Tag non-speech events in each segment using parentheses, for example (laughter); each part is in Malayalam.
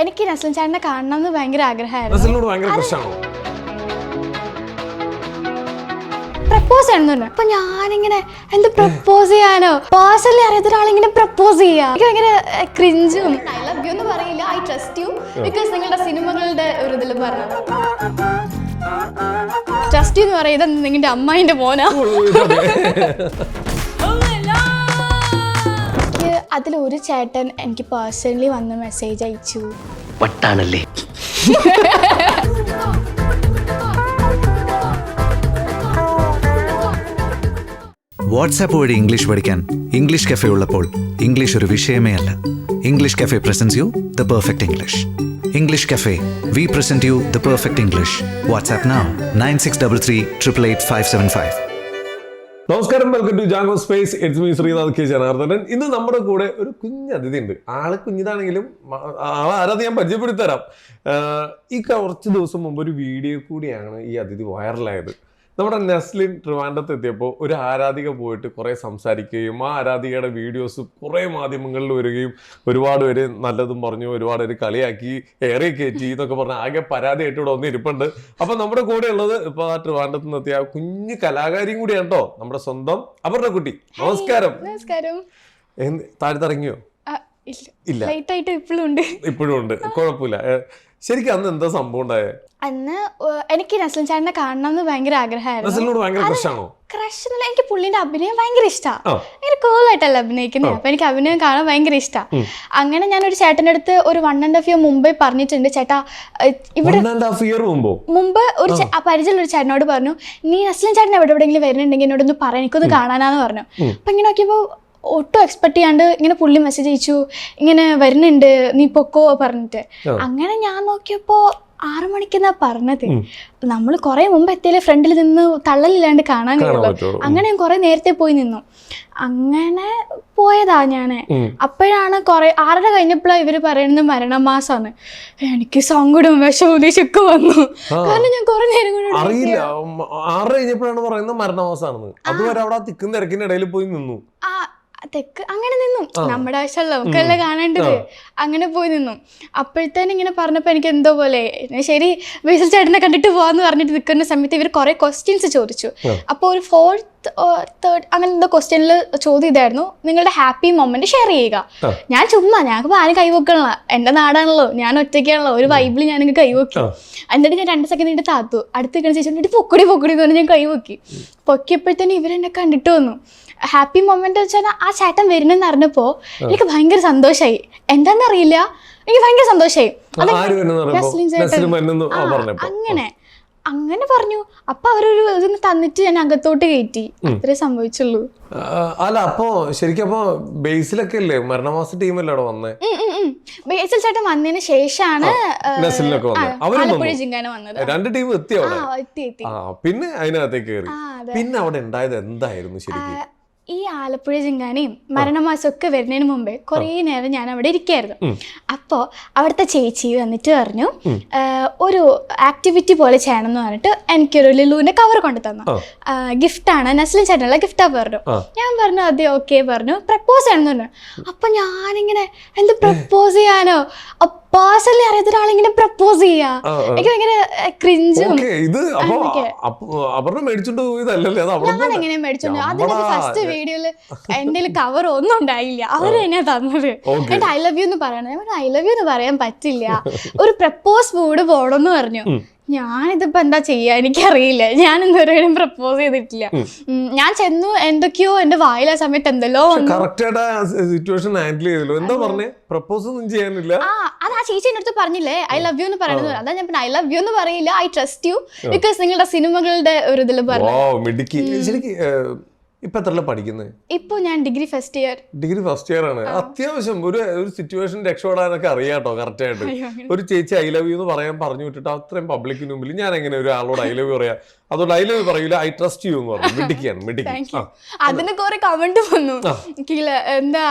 എനിക്ക് നസ്ലിൻ ചേട്ടനെ കാണണം എന്ന് ഭയങ്കര ആഗ്രഹമായിരുന്നു. നസലിനോട് ഭയങ്കര ക്രഷാണോ പ്രപ്പോസ് ചെയ്യണമെന്ന് അപ്പൊ ഞാനിങ്ങനെ എന്ത് പ്രപ്പോസ് ചെയ്യാനോ? പേഴ്സണലി അറിയാത്ത ഒരാളിങ്ങനെ പ്രപ്പോസ് ചെയ്യാ. എനിക്ക് ഭയങ്കര ക്രിഞ്ചും ഐ ലവ് യു എന്ന് പറയില്ല. ഐ ട്രസ്റ്റ് യു ബിക്കോസ് നിങ്ങളുടെ സിനിമകളുടെ ഒരു ഇതിൽ പറഞ്ഞു ട്രസ്റ്റ് എന്ന് പറയുന്നത് നിങ്ങളുടെ അമ്മായിന്റെ മോനാ. അതിൽ ഒരു ചേട്ടൻ എനിക്ക് പേഴ്സണലി വന്ന് മെസ്സേജ് അയച്ചു. പട്ടാണല്ലേ വാട്സാപ്പ് വഴി ഇംഗ്ലീഷ് പഠിക്കാൻ ഇംഗ്ലീഷ് കഫേ ഉള്ളപ്പോൾ ഇംഗ്ലീഷ് ഒരു വിഷയമേ അല്ല. English cafe presents you the perfect English English cafe we present you the perfect English WhatsApp now nine six double three triple eight five seven five നമസ്കാരം welcome to Django space it's me Srinath K Janardhanan. ഇന്ന് നമ്മുടെ കൂടെ ഒരു കുഞ്ഞ് അതിഥി ഉണ്ട് ആൾ കുഞ്ഞിതാണെങ്കിലും ആരാധന ഞാൻ പരിചയപ്പെടുത്തി തരാം. ഈ കുറച്ച് ദിവസം മുമ്പ് ഒരു വീഡിയോ കൂടിയാണ് ഈ അതിഥി വൈറലായത് നമ്മുടെ നെസ്ലിൻ ട്രിവാൻഡത്ത് എത്തിയപ്പോൾ ഒരു ആരാധിക പോയിട്ട് കുറേ സംസാരിക്കുകയും ആ ആരാധികയുടെ വീഡിയോസ് കുറേ മാധ്യമങ്ങളിൽ വരികയും ഒരുപാട് പേര് നല്ലതും പറഞ്ഞു ഒരുപാട് പേര് കളിയാക്കി ഏറെ കയറ്റി എന്നൊക്കെ പറഞ്ഞ് ആകെ പരാതിയായിട്ട് ഇവിടെ ഇരിപ്പുണ്ട് അപ്പം നമ്മുടെ കൂടെ ഉള്ളത് ഇപ്പോൾ ആ ട്രിവാൻഡത്ത് നിന്ന് എത്തിയ ആ കുഞ്ഞു കലാകാരിയും കൂടിയാണ് കേട്ടോ നമ്മുടെ സ്വന്തം അപർണ കുട്ടി. നമസ്കാരം. നമസ്കാരം. താഴ്ത്തിറങ്ങിയോ? ഇല്ല. ഇപ്പോഴും ഉണ്ട്. ഇപ്പോഴും ഉണ്ട്. കുഴപ്പമില്ല. ശരിക്കും അന്ന് എന്താ സംഭവം ഉണ്ടായേ? അന്ന് എനിക്ക് നസ്ലിൻ ചാടിനെ കാണണം എന്ന് ഭയങ്കര ആഗ്രഹമായിരുന്നു ക്രഷ് എന്നല്ല എനിക്ക് പുള്ളിന്റെ അഭിനയം ഭയങ്കര ഇഷ്ടമാണ്. ഭയങ്കര കൂളായിട്ടല്ല അഭിനയിക്കുന്നത് അപ്പൊ എനിക്ക് അഭിനയം കാണാൻ ഭയങ്കര ഇഷ്ടമാണ് അങ്ങനെ ഞാൻ ഒരു ചേട്ടന്റെ അടുത്ത് ഒരു വൺ ആൻഡ് ഹാഫ് ഇയർ മുമ്പേ പറഞ്ഞിട്ടുണ്ട് ചേട്ടാ ഇവിടെ മുമ്പോ? ഒരു പരിചയമുള്ള ഒരു ചേട്ടനോട് പറഞ്ഞു നീ നസ്ലിൻ ചേട്ടൻ എവിടെ എവിടെയെങ്കിലും വരുന്നുണ്ടെങ്കിൽ എന്നോടൊന്ന് പറ എനിക്കൊന്ന് കാണാനാന്ന് പറഞ്ഞു. അപ്പൊ ഇങ്ങനെ നോക്കിയപ്പോൾ ഒട്ടും എക്സ്പെക്ട് ചെയ്യാണ്ട് ഇങ്ങനെ പുള്ളി മെസ്സേജ് അയച്ചു ഇങ്ങനെ വരുന്നുണ്ട് നീ പൊക്കോ പറഞ്ഞിട്ട്. അങ്ങനെ ഞാൻ നോക്കിയപ്പോ ആറു മണിക്കെന്നാ പറഞ്ഞത്. നമ്മൾ കുറെ മുമ്പ് എത്തിയാലേ ഫ്രണ്ടിൽ നിന്ന് തള്ളലില്ലാണ്ട് കാണാൻ കഴിയുള്ളൂ. അങ്ങനെ ഞാൻ കുറെ നേരത്തെ പോയി നിന്നു. അങ്ങനെ പോയതാ ഞാൻ. അപ്പോഴാണ് കുറെ ആറര കഴിഞ്ഞപ്പോഴാണ് ഇവർ പറയുന്നത് മരണമാസാണ് എനിക്ക് സങ്കടവും വിഷമം ചെക്ക് വന്നു. കാരണം ഞാൻ കുറെ നേരം കൂടെ അറിയില്ല. ഇരിക്കുകയാ. ആറ് കഴിഞ്ഞപ്പോഴാണ് പറയുന്നത് മരണമാസാണെന്ന്. അതുവരെ അവിടെ തിക്കും തിരക്കിന്റെ ഇടയിൽ പോയി നിന്നു. തെക്ക് അങ്ങനെ നിന്നു. നമ്മുടെ ആവശ്യമല്ലോ നമുക്കല്ലേ കാണേണ്ടത്? അങ്ങനെ പോയി നിന്നു. അപ്പോഴത്തേനും ഇങ്ങനെ പറഞ്ഞപ്പോൾ എനിക്ക് എന്തോ പോലെ ശരി ബേസിൽ ചേട്ടനെ കണ്ടിട്ട് പോവാന്ന് പറഞ്ഞിട്ട് നിൽക്കുന്ന സമയത്ത് ഇവർ കുറെ ക്വസ്റ്റ്യൻസ് ചോദിച്ചു. അപ്പോൾ ഒരു ഫോർത്ത് തേർഡ് അങ്ങനെ എന്തോ ക്വസ്റ്റ്യനിൽ ചോദ്യം ഇതായിരുന്നു. നിങ്ങളുടെ ഹാപ്പി മൊമെന്റ് ഷെയർ ചെയ്യുക. ഞാൻ ചുമ്മാ ഞങ്ങൾക്ക് ആരും കൈവെക്കണല്ലോ എന്റെ നാടാണല്ലോ ഞാൻ ഒറ്റയ്ക്കാണല്ലോ ഒരു വൈബിൽ ഞാൻ ഇങ്ങനെ കൈവെക്കി. എന്നിട്ട് ഞാൻ രണ്ട് സെക്കൻഡ് ഇട്ട് താത്തു. അടുത്ത് നിൽക്കുന്ന ചേച്ചി പൊക്കടി പൊക്കടി എന്ന് പറഞ്ഞ് ഞാൻ കൈവെക്കി പൊക്കിയപ്പോഴത്തേനും ഇവരെന്നെ കണ്ടിട്ട് വന്നു. ഹാപ്പി മൊമെന്റ് വെച്ചാൽ ആ ചേട്ടൻ വരുന്നെന്ന് അറിഞ്ഞപ്പോ എനിക്ക് ഭയങ്കര സന്തോഷായി. എന്താണെന്നറിയില്ല എനിക്ക് ഭയങ്കര പറഞ്ഞപ്പോ. അങ്ങനെ. അങ്ങനെ പറഞ്ഞു. അപ്പൊ അവരൊരു ഇതിന് തന്നിട്ട് ഞാൻ അകത്തോട്ട് കയറ്റി. അത്രേ സംഭവിച്ചുള്ളൂ. അല്ല അപ്പോ ശരിക്കും അപ്പോ ബേസിലൊക്കെ അല്ലേ? മരണമാസ ടീമല്ലേ അവിടെ വന്നേ. ബേസിൽ ചേട്ടൻ വന്നതിന് ശേഷമാണ് വന്നത് അവരും ആലപ്പുഴ വന്നു. ജിങ്കാന വന്നത്. രണ്ട് ടീം എത്തി അവിടെ. പിന്നെ അതിനകത്തേക്ക് കയറി. പിന്നെ അവിടെ ഉണ്ടായത് എന്തായിരുന്നു ശരിക്കും? ഈ ആലപ്പുഴ ജിങ്കാനയും മരണമാസം ഒക്കെ വരുന്നതിന് മുമ്പേ കുറേ നേരം ഞാൻ അവിടെ ഇരിക്കായിരുന്നു അപ്പോൾ അവിടുത്തെ ചേച്ചി വന്നിട്ട് പറഞ്ഞു ഒരു ആക്ടിവിറ്റി പോലെ ചെയ്യണം എന്ന് പറഞ്ഞിട്ട് എനിക്കൊരു ലുലുവിന്റെ കവർ കൊണ്ടു തന്നു. ഗിഫ്റ്റാണ് നസ്ലിൻ ചേട്ടനുള്ള ഗിഫ്റ്റാ പറഞ്ഞു. ഞാൻ പറഞ്ഞു അതെ ഓക്കെ പറഞ്ഞു. പ്രപ്പോസ് ചെയ്യണം എന്ന് പറഞ്ഞു. അപ്പൊ ഞാനിങ്ങനെ എന്ത് പ്രപ്പോസ് ചെയ്യാനോ? പേഴ്സണലി അറിയാത്ത ഒരാളിങ്ങനെ പ്രപ്പോസ് ചെയ്യാ. എനിക്ക് ഭയങ്കര ക്രിഞ്ചും ഇത്. അപർണ മേടിച്ചോണ്ട് പോയതല്ലല്ലേ? ഞാൻ എങ്ങനെ മേടിച്ചോണ്ട് അതിന്റെ ഫസ്റ്റ് വീഡിയോയിൽ എന്റെ കവർ ഒന്നും ഉണ്ടായില്ല. അവർ തന്നെയാ തന്നത്. എന്നിട്ട് ഐ ലവ് യു എന്ന് പറയണേ. ഐ ലവ് യു എന്ന് പറയാൻ പറ്റില്ല. ഒരു പ്രപ്പോസ് മൂഡ് പോണെന്ന് പറഞ്ഞു. ഞാനിതിപ്പോ എന്താ ചെയ്യാ? എനിക്കറിയില്ല. ഞാൻ ഇന്നുവരെയും പ്രപ്പോസ് ചെയ്തിട്ടില്ല. ഞാൻ ചെന്നു എന്തൊക്കെയോ എന്റെ വായില സമയത്ത് എന്തെല്ലോ സിറ്റുവേഷൻ ഹാൻഡിൽ ചെയ്തല്ലോ. എന്താ പറഞ്ഞേ? പ്രപ്പോസ് ഒന്നും ചെയ്യാനില്ല. ആ അത് ആ ചേച്ചി എന്റെ അടുത്ത് പറഞ്ഞില്ലേ? ഐ ലവ് യു എന്ന് പറയുന്നത്. അതാ ഞാൻ ഐ ലവ് യു എന്ന് പറയില്ല. ഐ ട്രസ്റ്റ് യു ബിക്കോസ് നിങ്ങളുടെ സിനിമകളുടെ ഒരു ഇതിൽ പറഞ്ഞു. ശരിക്കും ഇപ്പൊ എത്രല്ല പഠിക്കുന്നത് ഇപ്പൊ ഞാൻ degree first year. Degree first year ആണ്. അത്യാവശ്യം ഒരു ഒരു സിറ്റുവേഷൻ രക്ഷപ്പെടാനൊക്കെ അറിയാട്ടോ കറക്റ്റ് ആയിട്ട്. ഒരു ചേച്ചി ഐ ലവ് യു എന്ന് പറയാൻ പറഞ്ഞു വിട്ടിട്ട് അത്രയും പബ്ലിക്കിന് മുമ്പിൽ ഞാൻ എങ്ങനെ ഒരു ആളോട് ഐ ലവ് യു പറയാ? അതുകൊണ്ട് ഐ ലവ് യു പറയൂല ഐ ട്രസ്റ്റ് യു എന്ന് പറഞ്ഞു മിടിക്കാണ് മിടുക്കി. Thank ആ. അതിന് കുറെ കമന്റ് വന്നു. എന്താ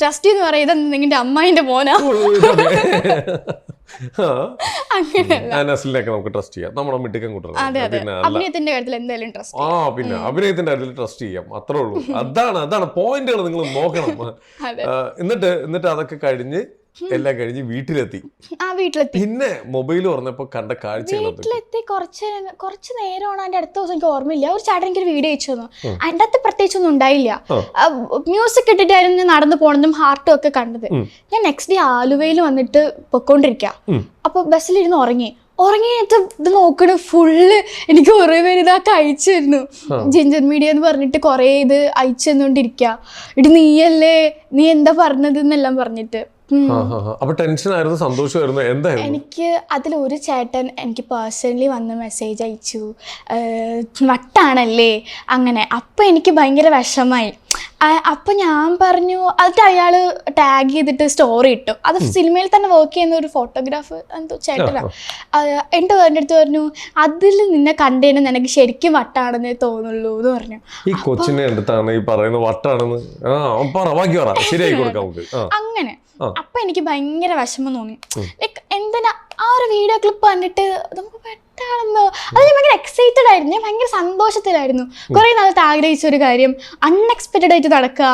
ട്രസ്റ്റ് എന്ന് പറയുന്നത് നിങ്ങളുടെ അമ്മായിന്റെ മോനാ. അങ്ങനെ നമുക്ക് ട്രസ്റ്റ് ചെയ്യാം. നമ്മുടെ മിട്ടിക്കൻ കുട്ടികളെ പിന്നെ അഭിനയത്തിന്റെ കാര്യത്തിൽ എന്തായാലും ട്രസ്റ്റ് ആ പിന്നെ അഭിനയത്തിന്റെ കാര്യത്തിൽ ട്രസ്റ്റ് ചെയ്യാം. അത്രേ ഉള്ളൂ. അതാണ് അതാണ് പോയിന്റുകൾ നിങ്ങൾ നോക്കണം. (laughs) എന്നിട്ട് എന്നിട്ട് അതൊക്കെ കഴിഞ്ഞ് എല്ലാം കഴിഞ്ഞ് വീട്ടിലെത്തി. ആ വീട്ടിലെത്തി. പിന്നെ മൊബൈൽ തുറന്നപ്പോ കണ്ട കാഴ്ച വീട്ടിലെത്തി കുറച്ച് കുറച്ച് നേരമാണ് അതിന്റെ അടുത്ത ദിവസം എനിക്ക് ഓർമ്മയില്ല. ഒരു ചേട്ടൻ എനിക്കൊരു വീഡിയോ അയച്ചു തന്നു. അതിന്റെ അകത്ത് പ്രത്യേകിച്ചൊന്നും ഉണ്ടായില്ല. മ്യൂസിക് ഇട്ടിട്ടായിരുന്നു ഞാൻ നടന്നു പോണതും ഹാർട്ടും ഒക്കെ കണ്ടത്. ഞാൻ നെക്സ്റ്റ് ഡേ ആലുവയിൽ വന്നിട്ട് പൊക്കോണ്ടിരിക്കുക ഉം. അപ്പൊ ബസ്സിലിരുന്ന് ഉറങ്ങി. ഉറങ്ങിയിട്ട് ഇത് നോക്കണ ഫുള്ള് എനിക്ക് കുറേ പേര് ഇതൊക്കെ അയച്ചു തരുന്നു. ജിഞ്ചർ മീഡിയ എന്ന് പറഞ്ഞിട്ട് കുറേ ഇത് അയച്ചു തന്നുകൊണ്ടിരിക്കുക ഇടി നീയല്ലേ? നീ എന്താ പറഞ്ഞത് എന്നെല്ലാം പറഞ്ഞിട്ട്. അപ്പൊ ടെൻഷൻ ആയിരുന്നു സന്തോഷമായിരുന്നു. എന്തായിരുന്നു? എനിക്ക് അതിൽ ഒരു ചേട്ടൻ എനിക്ക് പേഴ്സണലി വന്ന് മെസ്സേജ് അയച്ചു. വട്ടാണല്ലേ? അങ്ങനെ. അപ്പം എനിക്ക് ഭയങ്കര വിഷമായി. അപ്പം ഞാൻ പറഞ്ഞു അത് അയാൾ ടാഗ് ചെയ്തിട്ട് സ്റ്റോറി ഇട്ടു. അത് സിനിമയിൽ തന്നെ വർക്ക് ചെയ്യുന്ന ഒരു ഫോട്ടോഗ്രാഫ് എന്തോ ചേട്ടനാ. എന്റെ എന്റെ അടുത്ത് പറഞ്ഞു അതിൽ നിന്നെ കണ്ടേന് നിനക്ക് ശരിക്കും വട്ടാണെന്ന് തോന്നുള്ളൂ എന്ന് പറഞ്ഞു. ഈ കൊച്ചിനെ അടുത്താണ് ഈ പറയുന്നത് വട്ടാണെന്ന്. അങ്ങനെ. അപ്പൊ എനിക്ക് ഭയങ്കര വിഷമം തോന്നി. ലൈക്ക് എന്തിനാ ആ ഒരു വീഡിയോ ക്ലിപ്പ് കണ്ടിട്ട് നമുക്ക് പെട്ടാണെന്നോ അത് ഞാൻ ഭയങ്കര എക്സൈറ്റഡ് ആയിരുന്നു. ഞാൻ ഭയങ്കര സന്തോഷത്തിലായിരുന്നു. കുറെ നാളത്തെ ആഗ്രഹിച്ച ഒരു കാര്യം അൺഎക്സ്പെക്റ്റഡ് ആയിട്ട് നടക്കുക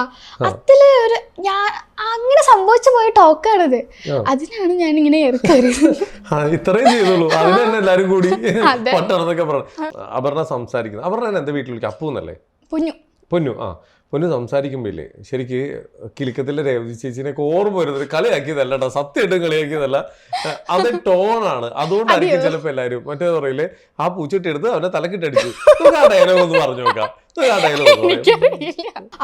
അതിൽ ഒരു ഞാൻ അങ്ങനെ സംഭവിച്ചു പോയ ടോക്കാണിത്. അതിനാണ് ഞാൻ ഇങ്ങനെ ഇത്രയും ചെയ്തോളൂ അതിന് തന്നെ എല്ലാരും കൂടി അപർണ സംസാരിക്കുന്നത് അപർണ എന്റെ വീട്ടിലേക്ക്? അപ്പൂന്നല്ലേ? അപ്പു പുഞ്ഞു പൊന്നു ആ പൊന്നു സംസാരിക്കുമ്പോ ഇല്ലേ ശരിക്ക് കിലുക്കത്തിലെ രേവതി ചേച്ചിനെയൊക്കെ ഓർമ്മ വരുന്നത് കളിയാക്കിയതല്ല കേട്ടോ സത്യമായിട്ടും കളിയാക്കിയതല്ല. അത് ടോണാണ് അതുകൊണ്ടായിരിക്കും ചിലപ്പോ എല്ലാരും മറ്റേ പറയില്ലേ ആ പൂച്ചട്ടി എടുത്ത് അവനെ തലക്കിട്ടടിച്ചു. നമുക്ക് ആ ഡയലോഗ് ഒന്ന് പറഞ്ഞു നോക്കാം.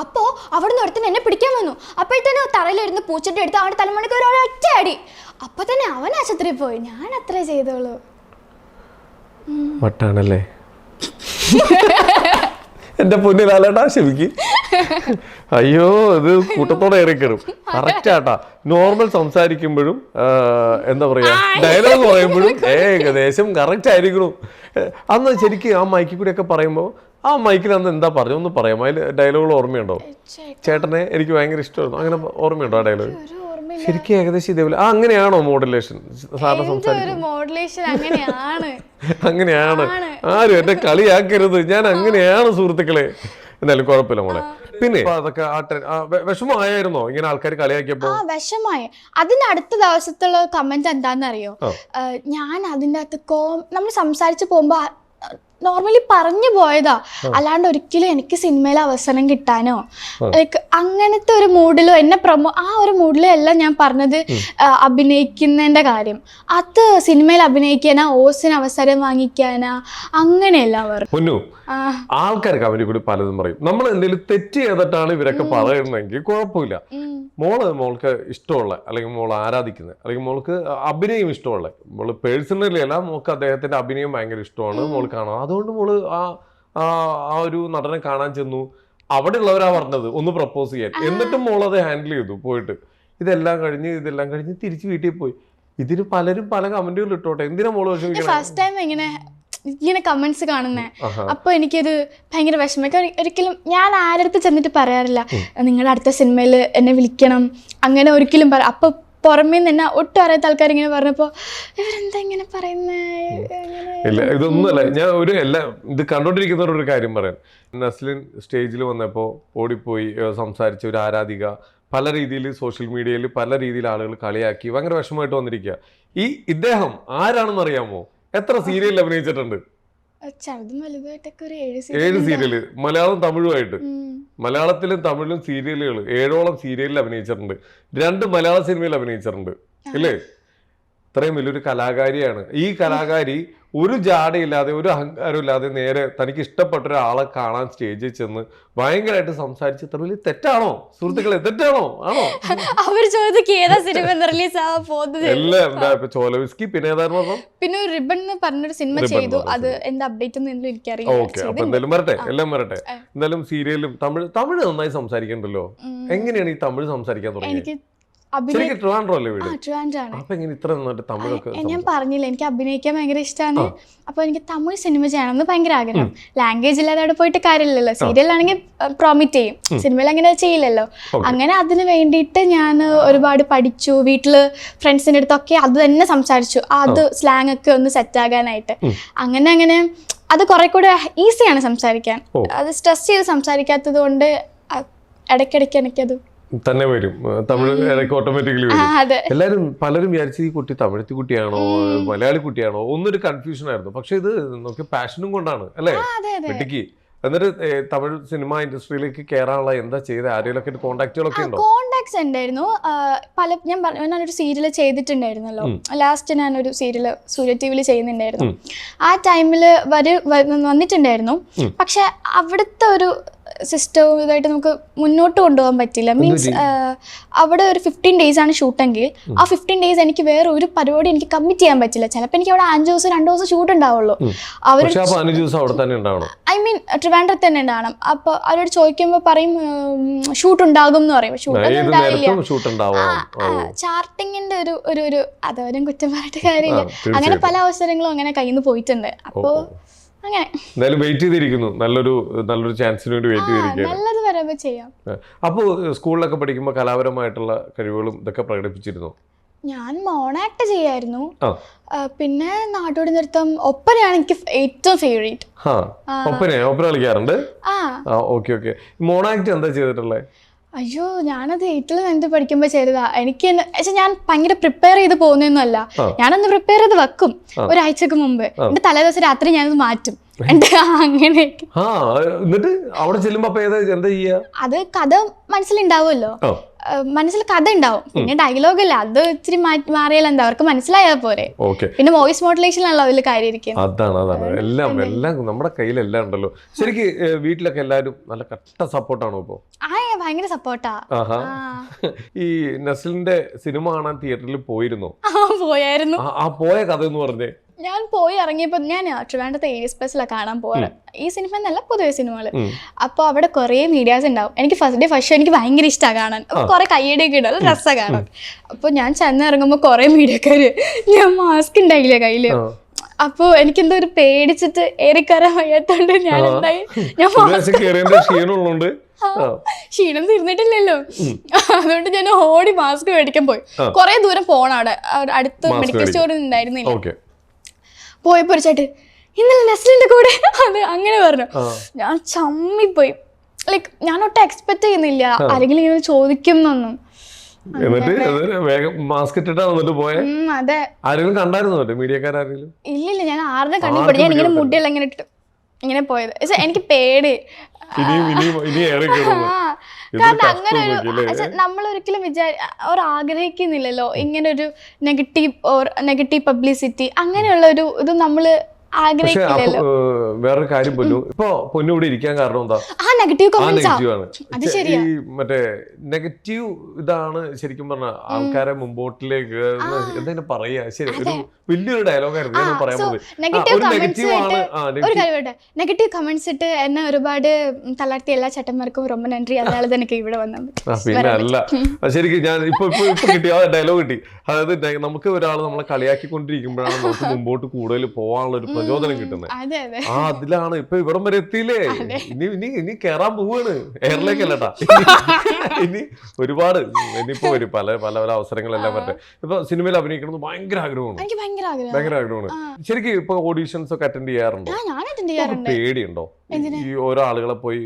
അപ്പോ അവിടുന്ന് ഒരുത്തൻ എന്നെ പിടിക്കാൻ വന്നു. അപ്പോഴത്തേനും തറയിലിരുന്ന് പൂച്ചട്ടി എടുത്ത് അവന്റെ തലമുണക്ക് ഒരു ഒറ്റ അടി. അപ്പൊ തന്നെ അവൻ ആശുപത്രിയിൽ പോയി. ഞാൻ അത്രേ ചെയ്തോളൂ വട്ടാണല്ലേ? (laughs) എന്റെ പൊന്നിലാലേട്ടാ ക്ഷമിക്ക് അയ്യോ ഇത് കൂട്ടത്തോടെ ഏറി കയറും കറക്റ്റ് ആട്ടാ. നോർമൽ സംസാരിക്കുമ്പോഴും എന്താ പറയാ ഡയലോഗ് പറയുമ്പോഴും ഏകദേശം കറക്റ്റ് ആയിരിക്കണു അന്ന് ശരിക്കും ആ മൈക്കിൽ കൂടി ഒക്കെ പറയുമ്പോൾ ആ മൈക്കിൽ അന്ന് എന്താ പറഞ്ഞു? ഒന്ന് പറയാം അതിൽ ഡയലോഗുകൾ ഓർമ്മയുണ്ടോ? ചേട്ടനെ എനിക്ക് ഭയങ്കര ഇഷ്ടമായിരുന്നു. അങ്ങനെ ഓർമ്മയുണ്ടോ ആ ഡയലോഗ് ശരിക്കും ഏകദേശം ഇതേപോലെ. ആ അങ്ങനെയാണോ മോഡുലേഷൻ സാറിന് സംസാരിക്കുന്നത് ഒരു മോഡുലേഷൻ അങ്ങനെയാണ്. (laughs) അങ്ങനെയാണ്. ആരും എന്നെ കളിയാക്കരുത്. ഞാൻ അങ്ങനെയാണ് സുഹൃത്തുക്കളെ. എന്തായാലും കുഴപ്പമില്ല മോളെ. പിന്നെ? ഇപ്പൊ അതൊക്കെ വിഷമമായിരുന്നോ ഇങ്ങനെ ആൾക്കാർ കളിയാക്കിയപ്പോ? ആ വിഷമായി അതിന്റെ അടുത്ത ദിവസത്തുള്ള കമന്റ് എന്താണെന്നറിയോ. ഞാൻ അതിന്റെ അകത്ത് കോം നമ്മൾ സംസാരിച്ചു പോകുമ്പോ നോർമലി പറഞ്ഞു പോയതാ. അല്ലാണ്ട് ഒരിക്കലും എനിക്ക് സിനിമയിൽ അവസരം കിട്ടാനോ? ലൈക്ക് അങ്ങനത്തെ ഒരു മൂഡിലോ എന്നെ പ്രൊമോ ആ ഒരു മൂഡിലോ അല്ല ഞാൻ പറഞ്ഞത് അഭിനയിക്കുന്നതിന്റെ കാര്യം. അത് സിനിമയിൽ അഭിനയിക്കാനാ ഓസിന് അവസരം വാങ്ങിക്കാനാ അങ്ങനെയല്ല അവർ. ആൾക്കാർക്ക് അവർ ആൾക്കാർ കമന്റിൽ കൂടി പലതും പറയും. നമ്മൾ എന്തെങ്കിലും തെറ്റ് ചെയ്തിട്ടാണ് ഇവരൊക്കെ പറയുന്നതെങ്കിൽ കുഴപ്പമില്ല. മോൾ മോൾക്ക് ഇഷ്ടമുള്ള അല്ലെങ്കിൽ മോൾ ആരാധിക്കുന്ന അല്ലെങ്കിൽ മോൾക്ക് അഭിനയം ഇഷ്ടമുള്ള മോൾ പേഴ്സണലി അല്ല മോൾക്ക് അദ്ദേഹത്തിന്റെ അഭിനയം ഭയങ്കര ഇഷ്ടമാണ് മോൾ കാണാം. അതുകൊണ്ട് മോൾ ആ ആ ഒരു നടനെ കാണാൻ ചെന്നു. അവിടെ ഉള്ളവരാ പറഞ്ഞത് ഒന്ന് പ്രപ്പോസ് ചെയ്യാൻ. എന്നിട്ടും മോൾ അത് ഹാൻഡിൽ ചെയ്തു പോയിട്ട്. ഇതെല്ലാം കഴിഞ്ഞ് ഇതെല്ലാം കഴിഞ്ഞ് തിരിച്ച് വീട്ടിൽ പോയി. ഇതിന് പലരും പല കമന്റുകൾ ഇട്ടോട്ടെ. എന്തിനാ മോൾ ഫസ്റ്റ് ടൈം ഇങ്ങനെ ഇങ്ങനെ കമന്റ്സ് കാണുന്നേ. അപ്പോൾ അപ്പൊ എനിക്കത് ഭയങ്കര വിഷമം. ഒരിക്കലും ഞാൻ ആരടുത്ത് ചെന്നിട്ട് പറയാറില്ല. നിങ്ങളുടെ അടുത്ത സിനിമയിൽ എന്നെ വിളിക്കണം. അങ്ങനെ ഒരിക്കലും പറ അപ്പൊ പുറമേ നിന്ന് ഒട്ടും അറിയാത്ത ആൾക്കാർ ഇങ്ങനെ പറഞ്ഞപ്പോ ഇവരെന്താ ഇങ്ങനെ പറയുന്നേ? ഇങ്ങനെ ഇല്ല ഇതൊന്നുമല്ല. ഞാൻ ഒരു എല്ലാ ഇത് കണ്ടോണ്ടിരിക്കുന്നവരോട് ഒരു കാര്യം പറയാം. നസ്ലിൻ സ്റ്റേജിൽ വന്നപ്പോൾ ഓടിപ്പോയി സംസാരിച്ച ഒരു ആരാധിക പല രീതിയിൽ സോഷ്യൽ മീഡിയയിൽ പല രീതിയിൽ ആളുകൾ കളിയാക്കി ഭയങ്കര വിഷമമായിട്ട് വന്നിരിക്കുക ഈ ഇദ്ദേഹം ആരാണെന്ന് അറിയാമോ എത്ര സീരിയലിൽ അഭിനയിച്ചിട്ടുണ്ട്? ചെറുതും വലുതായിട്ടൊക്കെ ഒരു ഏഴ് ഏഴ് സീസൺ സീരിയൽ മലയാളം തമിഴുമായിട്ട്. മലയാളത്തിലും തമിഴിലും സീരിയലുകൾ ഏഴോളം സീരിയലിൽ അഭിനയിച്ചിട്ടുണ്ട്. രണ്ട് മലയാള സിനിമയിൽ അഭിനയിച്ചിട്ടുണ്ട്. അല്ലേ? ഇത്രയും വലിയൊരു കലാകാരിയാണ്. ഈ കലാകാരി ഒരു ജാടയില്ലാതെ ഒരു അഹങ്കാരം ഇല്ലാതെ നേരെ തനിക്ക് ഇഷ്ടപ്പെട്ട ഒരാളെ കാണാൻ സ്റ്റേജിൽ ചെന്ന് ഭയങ്കരമായിട്ട് സംസാരിച്ച് ഇത്ര വലിയ തെറ്റാണോ? സുഹൃത്തുക്കളെ തെറ്റാണോ? ആണോ? അവർ ചോദിക്കും ഏതാ സിനിമ റിലീസ് ആവാൻ പോകുന്നത്? എല്ലാം എന്താ ഇപ്പൊ ചോലവിസ്കി പിന്നെ ഏതായിരുന്നു പിന്നെ ഒരു റിബൺ എന്ന് പറഞ്ഞൊരു സിനിമ ചെയ്തു. അത് എന്താ അപ്ഡേറ്റ് ഒന്നും ഓക്കെ അപ്പൊ എന്തായാലും വരട്ടെ എല്ലാം വരട്ടെ. എന്തായാലും സീരിയലും തമിഴ് തമിഴ് നന്നായി സംസാരിക്കണ്ടല്ലോ? എങ്ങനെയാണ് ഈ തമിഴ് സംസാരിക്കാൻ തുടങ്ങിയത്? ഞാൻ പറഞ്ഞില്ല എനിക്ക് അഭിനയിക്കാൻ ഭയങ്കര ഇഷ്ടമാണ് അപ്പൊ എനിക്ക് തമിഴ് സിനിമ ചെയ്യണമെന്ന് ഭയങ്കര ആഗ്രഹം. ലാംഗ്വേജ് ഇല്ലാതെ അവിടെ പോയിട്ട് കാര്യമില്ലല്ലോ. സീരിയലാണെങ്കിൽ പ്രോമിറ്റ് ചെയ്യും. സിനിമയിൽ അങ്ങനെ ചെയ്യില്ലല്ലോ. അങ്ങനെ അതിന് വേണ്ടിയിട്ട് ഞാൻ ഒരുപാട് പഠിച്ചു. വീട്ടിൽ ഫ്രണ്ട്സിന്റെ അടുത്തൊക്കെ അത് തന്നെ സംസാരിച്ചു. അത് സ്ലാങ് ഒക്കെ ഒന്ന് സെറ്റ് ആകാനായിട്ട്. അങ്ങനെ അങ്ങനെ അത് കുറെ കൂടെ ഈസിയാണ് സംസാരിക്കാൻ. അത് സ്ട്രെസ് ചെയ്ത് സംസാരിക്കാത്തത് കൊണ്ട് ഇടയ്ക്കിടയ്ക്ക് എനിക്കത് തന്നെ വരും. തമിഴ് ഇടയ്ക്ക് ഓട്ടോമാറ്റിക്കലി വരും. അതെ. എല്ലാരും പലരും വിചാരിച്ചു ഈ കുട്ടി തമിഴത്തി കുട്ടിയാണോ മലയാളി കുട്ടിയാണോ? ഒന്നൊരു കൺഫ്യൂഷൻ ആയിരുന്നു. പക്ഷെ ഇത് നോക്കിയ പാഷനും കൊണ്ടാണ് അല്ലേ? വെട്ടിക്ക് എന്നിട്ട് തമിഴ് സിനിമ ഇൻഡസ്ട്രിയിലേക്ക് കയറാനുള്ള എന്താ ചെയ്ത? ആരെയൊക്കെ കോണ്ടാക്റ്റുകളൊക്കെ ഉണ്ടോ? കോണ്ടാക്ട്സ് ഉണ്ടായിരുന്നു. പല ഞാൻ പറഞ്ഞു ഞാനൊരു സീരിയൽ ചെയ്തിട്ടുണ്ടായിരുന്നല്ലോ. ലാസ്റ്റ് ഞാനൊരു സീരിയൽ സൂര്യ ടി വിയിൽ ചെയ്യുന്നുണ്ടായിരുന്നു. ആ ടൈമിൽ വര് വന്നിട്ടുണ്ടായിരുന്നു. പക്ഷെ അവിടുത്തെ ഒരു സിസ്റ്റവും ഇതായിട്ട് നമുക്ക് മുന്നോട്ട് കൊണ്ടുപോകാൻ പറ്റില്ല. മീൻസ് അവിടെ ഒരു ഫിഫ്റ്റീൻ ഡേയ്സ് ആണ് ഷൂട്ടെങ്കിൽ ആ ഫിഫ്റ്റീൻ ഡേയ്സ് എനിക്ക് വേറെ ഒരു പരിപാടി എനിക്ക് കമ്മിറ്റ് ചെയ്യാൻ പറ്റില്ല. ചിലപ്പോൾ എനിക്ക് അവിടെ അഞ്ച് ദിവസം രണ്ട് ദിവസം ഷൂട്ട് ഉണ്ടാവുള്ളൂ. അവർ ഐ മീൻ ട്രിവാൻഡ്രത്ത് തന്നെ ഉണ്ടാവണം. അപ്പോൾ അവരോട് ചോദിക്കുമ്പോൾ പറയും ഷൂട്ട് ഉണ്ടാകും എന്ന് പറയും. ഷൂട്ട് ചാർട്ടിങ്ങിന്റെ ഒരു ഒരു ഒരു അതവരും കുറ്റം പറഞ്ഞിട്ട് കാര്യമില്ല. അങ്ങനെ പല അവസരങ്ങളും അങ്ങനെ കയ്യിൽ നിന്ന് പോയിട്ടുണ്ട് അപ്പോ അങ്ങനെ. എന്തായാലും വെയിറ്റ് ചെയ്തിരിക്കുന്നു. നല്ലൊരു നല്ലൊരു ചാൻസിന് വേണ്ടി വെയിറ്റ് ചെയ്തിരിക്കുകയാണ്. നല്ലത് ചെയ്യാം. അപ്പോൾ സ്കൂളിലൊക്കെ പഠിക്കുമ്പോൾ കലാപരമായിട്ടുള്ള കഴിവുകളും ഇതൊക്കെ പ്രകടിപ്പിച്ചിരുന്നു? ഞാൻ മോണാക്ട് ചെയ്യായിരുന്നു. പിന്നെ നാട്ടോടി നൃത്തം ഒപ്പനയാണ് എനിക്ക് ഏറ്റവും ഫേവറേറ്റ് ഒപ്പന ഒപ്പന കളിക്കാറുണ്ട്? ആ. ഓക്കെ ഓക്കെ മോണാക്ട് എന്താ ചെയ്തിട്ടുള്ളത് അയ്യോ ഞാനത് എയ്റ്റിൽ നയൻത്ത് പഠിക്കുമ്പോൾ ചെയ്തതാ. എനിക്ക് ഞാൻ ഭയങ്കര പ്രിപ്പയർ ചെയ്ത് പോകുന്നൊന്നുമല്ല. ഞാനൊന്ന് പ്രിപ്പയർ ചെയ്ത് വെക്കും. ഒരാഴ്ചക്ക് മുമ്പ്. എന്റെ തലേദിവസം രാത്രി ഞാനത് മാറ്റും. (laughs) അങ്ങനെയൊക്കെ. എന്നിട്ട് അവിടെ ചെല്ലുമ്പോ എന്താ ചെയ്യാ? അത് കഥ മനസ്സിലുണ്ടാവുമല്ലോ. മനസ്സിൽ കഥ ഉണ്ടാവും. പിന്നെ ഡയലോഗ് അല്ല. അത് ഇച്ചിരി മാറിയാൽ എന്താ? അവർക്ക് മനസ്സിലായാൽ പോരെ. പിന്നെ വോയിസ് മോഡുലേഷനാണല്ലോ അതിൽ കാര്യം അതാണ് അതാണ്. എല്ലാം എല്ലാം നമ്മുടെ കയ്യിലെല്ലാം ഉണ്ടല്ലോ. ശരിക്ക് വീട്ടിലൊക്കെ എല്ലാവരും നല്ല കട്ട സപ്പോർട്ടാണോ ഇപ്പോ? ആ ഭയങ്കര സപ്പോർട്ടാ. (laughs) ഈ നസ്ലിന്റെ സിനിമ കാണാൻ തിയേറ്ററിൽ പോയിരുന്നു? പോയായിരുന്നു. ആ- പോയ കഥ എന്ന് പറഞ്ഞേ. ഞാൻ പോയി ഇറങ്ങിയപ്പോൾ ഞാൻ ട്രിവാൻഡത്തെ ഏരിയസ് ബസ്സിലാണ് കാണാൻ പോകാറ് ഈ സിനിമ എന്നല്ല പൊതുവെ സിനിമകൾ അപ്പൊ അപ്പോൾ അവിടെ കുറേ മീഡിയാസ് ഉണ്ടാവും. എനിക്ക് ഫസ്റ്റ് ഡേ ഫസ്റ്റ് എനിക്ക് ഭയങ്കര ഇഷ്ടമാണ് കാണാൻ. കുറേ കയ്യടിയൊക്കെ ഉണ്ട് അത് രസമാണ് കാണാൻ. അപ്പോൾ ഞാൻ ചെന്ന് ഇറങ്ങുമ്പോൾ കുറേ മീഡിയക്കാർ ഞാൻ മാസ്ക് ഉണ്ടായില്ല കയ്യിൽ അപ്പൊ എനിക്കെന്തോ ഒരു പേടിച്ചിട്ട് ഏറിക്കയറാൻ വയ്യാത്തോണ്ട് ഞാൻ എന്തായി? ഞാൻ ക്ഷീണം തീർന്നിട്ടില്ലല്ലോ അതുകൊണ്ട് ഞാൻ ഓടി മാസ്ക് മേടിക്കാൻ പോയി. കുറെ ദൂരം പോണം അവിടെ. അടുത്ത് മെഡിക്കൽ സ്റ്റോറിൽ ഉണ്ടായിരുന്നില്ല. പോയപ്പോ ചേട്ടൻ ഇന്നലെ നെസ്ലിന്റെ കൂടെ? അത് അങ്ങനെ പറഞ്ഞു. ഞാൻ ചമ്മിപ്പോയി. ലൈക്ക് ഞാൻ ഒട്ടും എക്സ്പെക്ട് ചെയ്യുന്നില്ല അല്ലെങ്കിൽ ഇങ്ങനെ ചോദിക്കും എന്നൊന്നും. എന്നിട്ട് വേഗം മാസ്ക് ഇട്ടിട്ടാണ് എന്നിട്ട് പോയെ? അതെ. ആരെങ്കിലും കണ്ടായിരുന്നു എന്നിട്ട് മീഡിയക്കാരെങ്കിലും ഇല്ലില്ല ഞാൻ ആരുടെ കണ്ണിൽ പോയി ഞാൻ ഇങ്ങനെ. മുടിയെല്ലാം ഇങ്ങനെ ഇട്ടു ഇങ്ങനെ പോയത്. എനിക്ക് പേടി. ഇനിയും ഇനിയും ഇനി ഏറെ കയറുന്നു കാരണം അങ്ങനെ ഒരു നമ്മൾ ഒരിക്കലും വിചാരി അവർ ആഗ്രഹിക്കുന്നില്ലല്ലോ ഇങ്ങനെ ഒരു നെഗറ്റീവ് ഓർ നെഗറ്റീവ് പബ്ലിസിറ്റി അങ്ങനെയുള്ള ഒരു ഇത് നമ്മൾ പക്ഷെ വേറൊരു കാര്യം പൊന്നു. ഇപ്പൊ പൊന്നു ഇവിടെ ഇരിക്കാൻ കാരണം എന്താ? ആ നെഗറ്റീവ് നെഗറ്റീവ് ആണ്. ഈ മറ്റേ നെഗറ്റീവ് ഇതാണ് ശരിക്കും പറഞ്ഞ ആൾക്കാരെ മുമ്പോട്ടിലേക്ക് എന്തെങ്കിലും പറയാ. ശരി വലിയൊരു ഡയലോഗ് ആയിരുന്നു. ഞാൻ പറയാൻ പോകുന്നത്. നെഗറ്റീവ് കമന്റ്സ് ഇട്ട് എന്നെ ഒരുപാട് തളർത്തിയ എല്ലാ ചട്ടന്മാർക്കും റൊമ്പ നന്ദി. അതായത് എനിക്ക് ഇവിടെ വന്നത് പിന്നെ അല്ല. ശരിക്കും ഞാൻ ഇപ്പൊ ഇപ്പൊ കിട്ടി. ആ ഡയലോഗ് കിട്ടി. അതായത് നമുക്ക് ഒരാൾ നമ്മളെ കളിയാക്കി കൊണ്ടിരിക്കുമ്പോഴാണ് നമുക്ക് മുമ്പോട്ട് കൂടുതൽ പോകാനുള്ള ഒരു പ്രചോദനം കിട്ടുന്നത്. ആ അതിലാണ്. ഇപ്പൊ ഇവിടം വരെ എത്തിയില്ലേ? ഇനി ഇനി ഇനി കേറാൻ പോവാണ്. എയറിലേക്കല്ലട്ടാ ഇനി ഒരുപാട് ഇനിയിപ്പോ വരും പല പല പല അവസരങ്ങളെല്ലാം പറ്റേ ഇപ്പൊ സിനിമയിൽ അഭിനയിക്കണമെന്ന് ഭയങ്കര ആഗ്രഹമാണ്. ഭയങ്കര ആഗ്രഹമാണ്. ശരിക്കും ഇപ്പൊ ഓഡീഷൻസ് ഒക്കെ അറ്റൻഡ് ചെയ്യാറുണ്ട്? ഞാൻ ഒരു ചെയ്യാറുണ്ട്. പേടിയുണ്ടോ? ഈ ഓരോ ആളുകളെ പോയി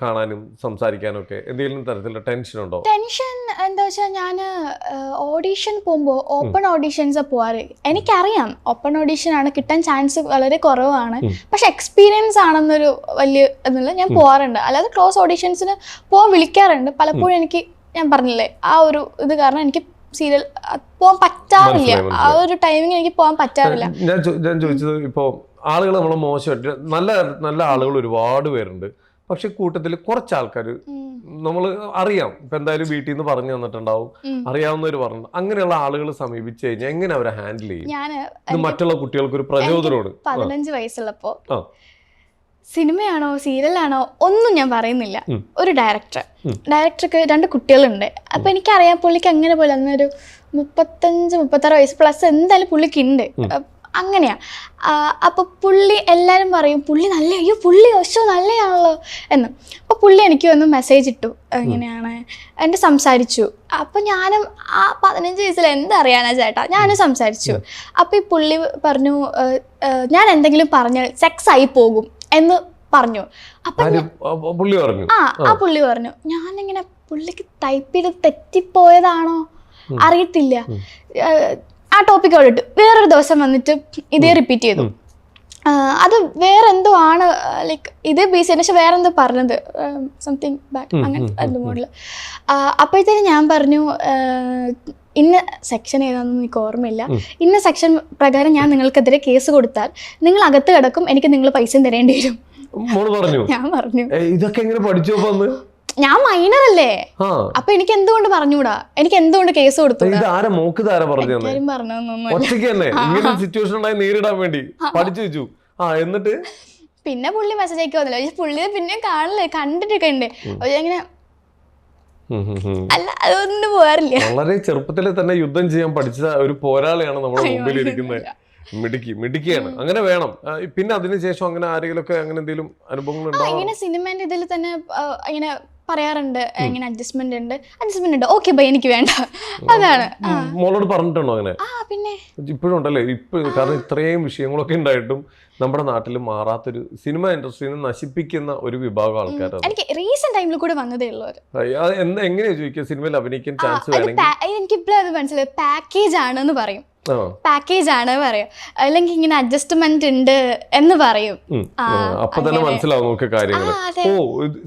കാണാനും സംസാരിക്കാനും ഒക്കെ എന്തെങ്കിലും തരത്തിലുള്ള ടെൻഷൻ ഉണ്ടോ ടെൻഷൻ എന്താ വെച്ചാൽ ഞാൻ ഓഡീഷൻ പോകുമ്പോൾ ഓപ്പൺ ഓഡീഷൻസ് പോവാറ്. എനിക്കറിയാം ഓപ്പൺ ഓഡീഷൻ ആണ് കിട്ടാൻ ചാൻസ് വളരെ കുറവാണ്. പക്ഷെ എക്സ്പീരിയൻസ് ആണെന്നൊരു വലിയ എന്നുള്ള ഞാൻ പോവാറുണ്ട്. അല്ലാതെ ക്ലോസ് ഓഡീഷൻസിന് പോകാൻ വിളിക്കാറുണ്ട്. പലപ്പോഴും എനിക്ക് ഞാൻ പറഞ്ഞില്ലേ ആ ഒരു ഇത് കാരണം എനിക്ക് സീരിയൽ പോകാൻ പറ്റാറില്ല. ആ ഒരു ടൈമിങ് എനിക്ക് പോകാൻ പറ്റാറില്ല. ഞാൻ ഞാൻ ചോദിച്ചത് ഇപ്പോ ആളുകൾ നമ്മൾ മോശമായിട്ട് നല്ല നല്ല ആളുകൾ ഒരുപാട് പേരുണ്ട്. പക്ഷെ കൂട്ടത്തിൽ കുറച്ച് ആൾക്കാർ നമ്മൾ അറിയാം. ഇപ്പൊ എന്തായാലും വീട്ടിൽ നിന്ന് പറഞ്ഞു തന്നിട്ടുണ്ടാവും. അറിയാവുന്നവർ പറഞ്ഞു. അങ്ങനെയുള്ള ആളുകൾ സമീപിച്ചു കഴിഞ്ഞാൽ എങ്ങനെ അവരെ ഹാൻഡിൽ ചെയ്യും? ഞാൻ ഇത് മറ്റുള്ള കുട്ടികൾക്ക് ഒരു പ്രചോദനമാണ് പതിനഞ്ച് വയസ്സുള്ളപ്പോ. സിനിമയാണോ സീരിയലാണോ ഒന്നും ഞാൻ പറയുന്നില്ല. ഒരു ഡയറക്ടർ. ഡയറക്ടർക്ക് രണ്ട് കുട്ടികളുണ്ട്. അപ്പൊ എനിക്കറിയാം പുള്ളിക്ക് അങ്ങനെ പോലെ അന്നൊരു മുപ്പത്തഞ്ച് മുപ്പത്താറ് വയസ്സ് പ്ലസ് എന്തായാലും പുള്ളിക്ക് ഉണ്ട് അപ്പ് അങ്ങനെയാ. ആ, അപ്പൊ പുള്ളി എല്ലാരും പറയും പുള്ളി നല്ല അയ്യോ പുള്ളി ഒശോ നല്ലയാണല്ലോ. എന്ന്. അപ്പോൾ പുള്ളി എനിക്ക് ഒന്ന് മെസ്സേജ് ഇട്ടു. എങ്ങനെയാണ്? എന്റെ സംസാരിച്ചു. അപ്പോൾ ഞാനും ആ പതിനഞ്ച് വയസ്സിൽ എന്തറിയാനാ ചേട്ടാ? ഞാനും സംസാരിച്ചു. അപ്പോൾ ഈ പുള്ളി പറഞ്ഞു "ഏഹ്, ഏഹ്, ഞാൻ എന്തെങ്കിലും പറഞ്ഞാൽ സെക്സ് ആയി പോകും. എന്ന് പറഞ്ഞു. അപ്പൊ ആ, പുള്ളി പറഞ്ഞു. ആ ആ പുള്ളി പറഞ്ഞു. ഞാനിങ്ങനെ പുള്ളിക്ക് ടൈപ്പ് ചെയ്ത് തെറ്റിപ്പോയതാണോ? അറിയത്തില്ല. ആ ടോപ്പിക് അവിടെ ഇട്ടു. വേറൊരു ദിവസം വന്നിട്ട് ഇതേ റിപ്പീറ്റ് ചെയ്തു. അത് വേറെ എന്തോ ആണ് ലൈക്ക് ഇതേ ബേസ് ചെയ്ത് പക്ഷെ വേറെ എന്തോ പറഞ്ഞത് സംതിങ് ബാക്ക് അങ്ങനെ അതിന്റെ മോഡിൽ അപ്പോഴത്തേന് ഞാൻ പറഞ്ഞു ഇന്ന സെക്ഷൻ ഏതാണെന്ന് എനിക്ക് ഓർമ്മയില്ല. ഇന്ന സെക്ഷൻ പ്രകാരം ഞാൻ നിങ്ങൾക്കെതിരെ കേസ് കൊടുത്താൽ നിങ്ങൾ അകത്ത് കിടക്കും എനിക്ക് നിങ്ങൾ പൈസയും തരേണ്ടി വരും. ഞാൻ പറഞ്ഞു. ഇതൊക്കെ എങ്ങനെ പഠിച്ചു ഞാൻ മൈനർ അല്ലേ? അപ്പൊ എനിക്ക് എന്തുകൊണ്ട് പറഞ്ഞൂടാ എനിക്ക് എന്തുകൊണ്ട് കേസ് കൊടുത്തു മോക്ക് പറഞ്ഞു ഒറ്റയ്ക്ക് തന്നെ ഇങ്ങനെ സിറ്റുവേഷൻ ഉണ്ടായി നേരിടാൻ വേണ്ടി. പഠിച്ചു വെച്ചു. ആ എന്നിട്ട്? പിന്നെ പുള്ളി മെസ്സേജ് അയക്കുവന്നല്ലോ പുള്ളിയെ പിന്നെ കാണല്ലേ കണ്ടിട്ടൊക്കെ ഉണ്ട്. അപ്പൊ ഇങ്ങനെ. അല്ല അതൊന്നും പോകാറില്ല വളരെ ചെറുപ്പത്തിലെ തന്നെ യുദ്ധം ചെയ്യാൻ പഠിച്ച ഒരു പോരാളിയാണ് നമ്മുടെ മുമ്പിൽ ഇരിക്കുന്നത്. മിടുക്കി മിടുക്കിയാണ്. അങ്ങനെ വേണം. പിന്നെ അതിനുശേഷം അങ്ങനെ ആരെങ്കിലും ഒക്കെ അങ്ങനെ എന്തെങ്കിലും അനുഭവങ്ങൾ ഇങ്ങനെ സിനിമേന്റെ ഇതിൽ തന്നെ ഇങ്ങനെ പറയാറുണ്ട് ഇങ്ങനെ അഡ്ജസ്റ്റ്മെന്റ് ഉണ്ട്. അഡ്ജസ്റ്റ്മെന്റ് ഉണ്ട്. ഓക്കെ ബൈ എനിക്ക് വേണ്ട. അതാണ്. മോളോട് പറഞ്ഞിട്ടുണ്ടോ അങ്ങനെ? ആ പിന്നെ? ഇപ്പോഴും ഉണ്ടല്ലേ? ഇപ്പോഴും കാരണം ഇത്രയും വിഷയങ്ങളൊക്കെ ഉണ്ടായിട്ടും നമ്മുടെ നാട്ടിൽ മാറാത്തൊരു സിനിമ ഇൻഡസ്ട്രീനെ നശിപ്പിക്കുന്ന ഒരു വിഭാഗം ആൾക്കാരാണ്. എനിക്ക് ടൈമിൽ കൂടെ വന്നതേ ഉള്ളൂ എങ്ങനെയാ ചോദിക്കുക? സിനിമയിൽ അഭിനയിക്കാൻ ചാൻസ് എനിക്കിപ്പോഴും അത് മനസ്സിലായി പാക്കേജ് ആണെന്ന് പറയും. പാക്കേജ് ആണ് പറയും. അല്ലെങ്കിൽ ഇങ്ങനെ അഡ്ജസ്റ്റ്മെന്റ് ഉണ്ട് എന്ന് പറയും. അപ്പൊ തന്നെ മനസ്സിലാവും നമുക്ക് കാര്യങ്ങൾ ഓ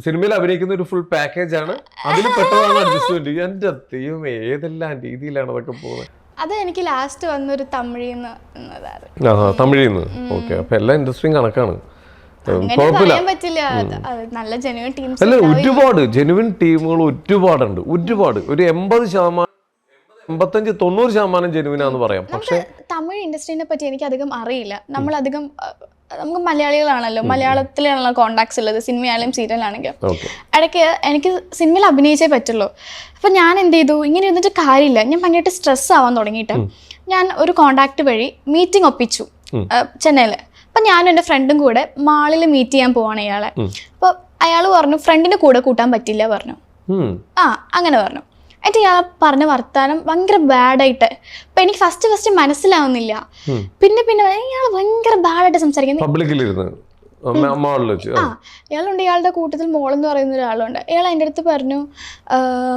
സിനിമയിൽ അഭിനയിക്കുന്ന ഒരു ഫുൾ പാക്കേജ് ആണ്. അതിൽ പെട്ടതാണ് അഡ്ജസ്റ്റ്മെന്റ് എന്റെ ദൈവം ഏതെല്ലാം രീതിയിലാണ് അതൊക്കെ പോകുന്നത്? അത് എനിക്ക് ലാസ്റ്റ് വന്നൊരു തമിഴിൽ നിന്ന് തമിഴിൽ നിന്ന്. ഓക്കെ അപ്പൊ എല്ലാ ഇൻഡസ്ട്രിയും കണക്കാണ്. കുഴപ്പമില്ല. നല്ല ജെനുവിൻ ടീംസ് അല്ല ഒരുപാട് ജെനുവിൻ ടീമുകൾ ഒരുപാടുണ്ട്. ഒരുപാട്. ഒരു എൺപത് ശതമാനം എൺപത്തഞ്ച് തൊണ്ണൂറ് ശതമാനം ജെനുവിനാന്ന് പറയാം. പക്ഷേ തമിഴ് ഇൻഡസ്ട്രീനെ പറ്റി എനിക്ക് അധികം അറിയില്ല. നമ്മൾ അധികം നമുക്ക് മലയാളികളാണല്ലോ. മലയാളത്തിലാണല്ലോ കോണ്ടാക്ട്സ് ഉള്ളത്. സിനിമയാണെങ്കിലും സീരിയലാണെങ്കിലും ഇടയ്ക്ക് എനിക്ക് സിനിമയിൽ അഭിനയിച്ചേ പറ്റുള്ളൂ. അപ്പം ഞാൻ എന്ത് ചെയ്തു? ഇങ്ങനെ ഇരുന്നിട്ട് കാര്യമില്ല. ഞാൻ ഭയങ്കരമായിട്ട് സ്ട്രെസ് ആവാൻ തുടങ്ങിയിട്ട് ഞാൻ ഒരു കോണ്ടാക്ട് വഴി മീറ്റിംഗ് ഒപ്പിച്ചു. ചെന്നൈയിൽ അപ്പം ഞാനും എൻ്റെ ഫ്രണ്ടും കൂടെ മാളിൽ മീറ്റ് ചെയ്യാൻ പോവാണ് ഇയാളെ അപ്പോൾ അയാൾ പറഞ്ഞു ഫ്രണ്ടിൻ്റെ കൂടെ കൂട്ടാൻ പറ്റില്ല പറഞ്ഞു ആ അങ്ങനെ പറഞ്ഞു എന്നിട്ട് ഇയാൾ പറഞ്ഞ വർത്താനം ഭയങ്കര ബാഡായിട്ട് അപ്പം എനിക്ക് ഫസ്റ്റ് ഫസ്റ്റ് മനസ്സിലാവുന്നില്ല പിന്നെ പിന്നെ ഇയാൾ ഭയങ്കര ബാഡായിട്ട് സംസാരിക്കുന്നത് പബ്ലിക്കിലിരുന്ന് മാളിൽ വെച്ച് ആ ഇയാളുണ്ട് ഇയാളുടെ കൂട്ടത്തിൽ മോളെന്ന് പറയുന്ന ഒരാളുണ്ട് ഇയാൾ എൻ്റെ അടുത്ത് പറഞ്ഞു